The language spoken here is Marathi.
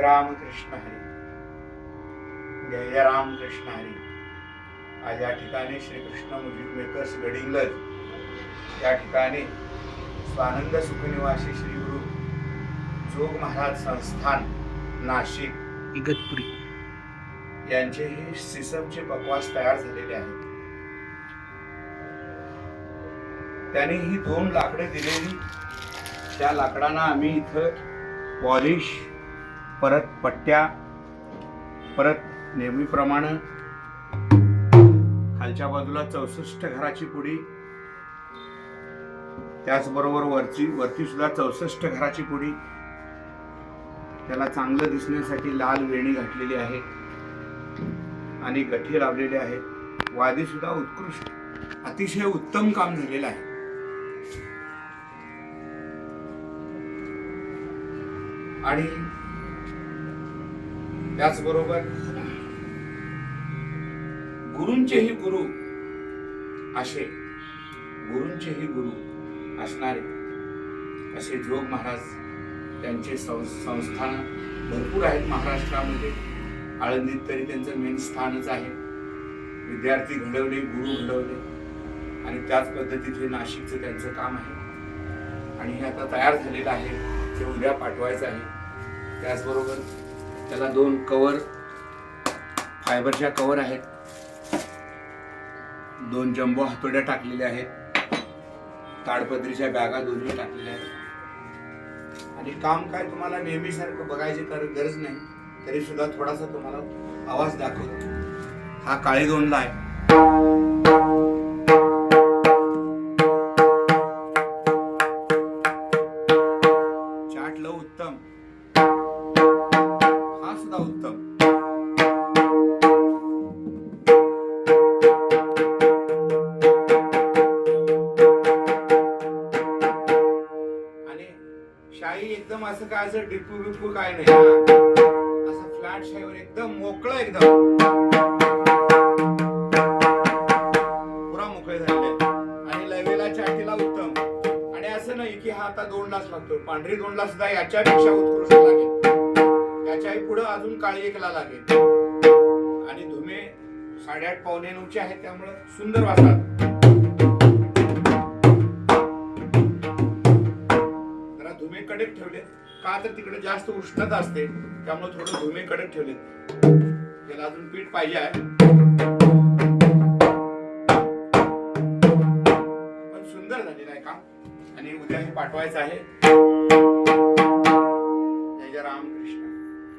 रामकृष्ण हरी. जय जय रामकृष्ण हरी. आज या ठिकाणी श्रीकृष्ण म्युझिक मेकर्स गडिंग्लज या ठिकाणी स्वानंद सुखनिवासी श्री गुरु जोग महाराज संस्थान नाशिक इगतपुरी. यांचे हे सिसमचे बकवास तयार झालेले आहेत. त्यांनी ही दोन लाकडे दिलेली. त्या लाकडांना आम्ही इथं पॉलिश परत पट्ट्या परत नेहमीप्रमाणे. खालच्या बाजूला चौसष्ट घराची पुडी त्याचबरोबर वरची वरती सुद्धा चौसष्ट घराची पुडी त्याला चांगलं दिसण्यासाठी लाल वेणी घातलेली आहे. आणि गठी लावलेले आहेत. वादी सुद्धा उत्कृष्ट अतिशय उत्तम काम झालेलं आहे. आणि त्याचबरोबर गुरूंचेही गुरु असे गुरूंचेही गुरु असणारे असे जोग महाराज त्यांचे सं- संस्थान भरपूर आहेत महाराष्ट्रामध्ये. आळंदीत तरी त्यांचं मेन स्थानच आहे. विद्यार्थी घडवले गुरु घडवले. आणि त्याच पद्धतीत हे नाशिकचं त्यांचं काम आहे. आणि हे आता तयार झालेलं आहे. ते उद्या पाठवायचं आहे. त्याचबरोबर त्याला दोन कवर फायबरच्या कवर आहेत. दोन जम्बो हातोड्या टाकलेल्या आहेत. ताडपत्रीच्या बॅगा दोन्ही टाकलेल्या आहेत. आणि काम काय तुम्हाला नेहमीसारखं बघायची गरज नाही तरी सुद्धा थोडासा तुम्हाला आवाज दाखवतो. हा काळी दोनला आहे. चाट लव उत्तम. हा सुद्धा उत्तम आणि शाही एकदम असं काय असं डिपू बिपू काय नाही असं फ्लॅट शाहीवर एकदम मोकळं एकदम. पुरा मोकळे झाले आणि लवेला चाटीला उत्तम. आणि असं नाही की हा आता दोन लाच लागतो. पांढरी दोन सुद्धा याच्यापेक्षा उत्कृष्ट लागेल. त्याच्याही पुढे अजून काळी एकला लागेल. आणि धुमे साडेआठ पावणे नऊचे आहेत त्यामुळे सुंदर वाजतात जरा धुमे कडक ठेवले का तर तिकडे जास्त उष्णता असते त्यामुळे थोडं धुमे कडक ठेवले त्याला अजून पीठ पाहिजे आहे. पण सुंदर झाले आहे का आणि उद्या हे पाठवायचं आहे. जय जय रामकृष्ण.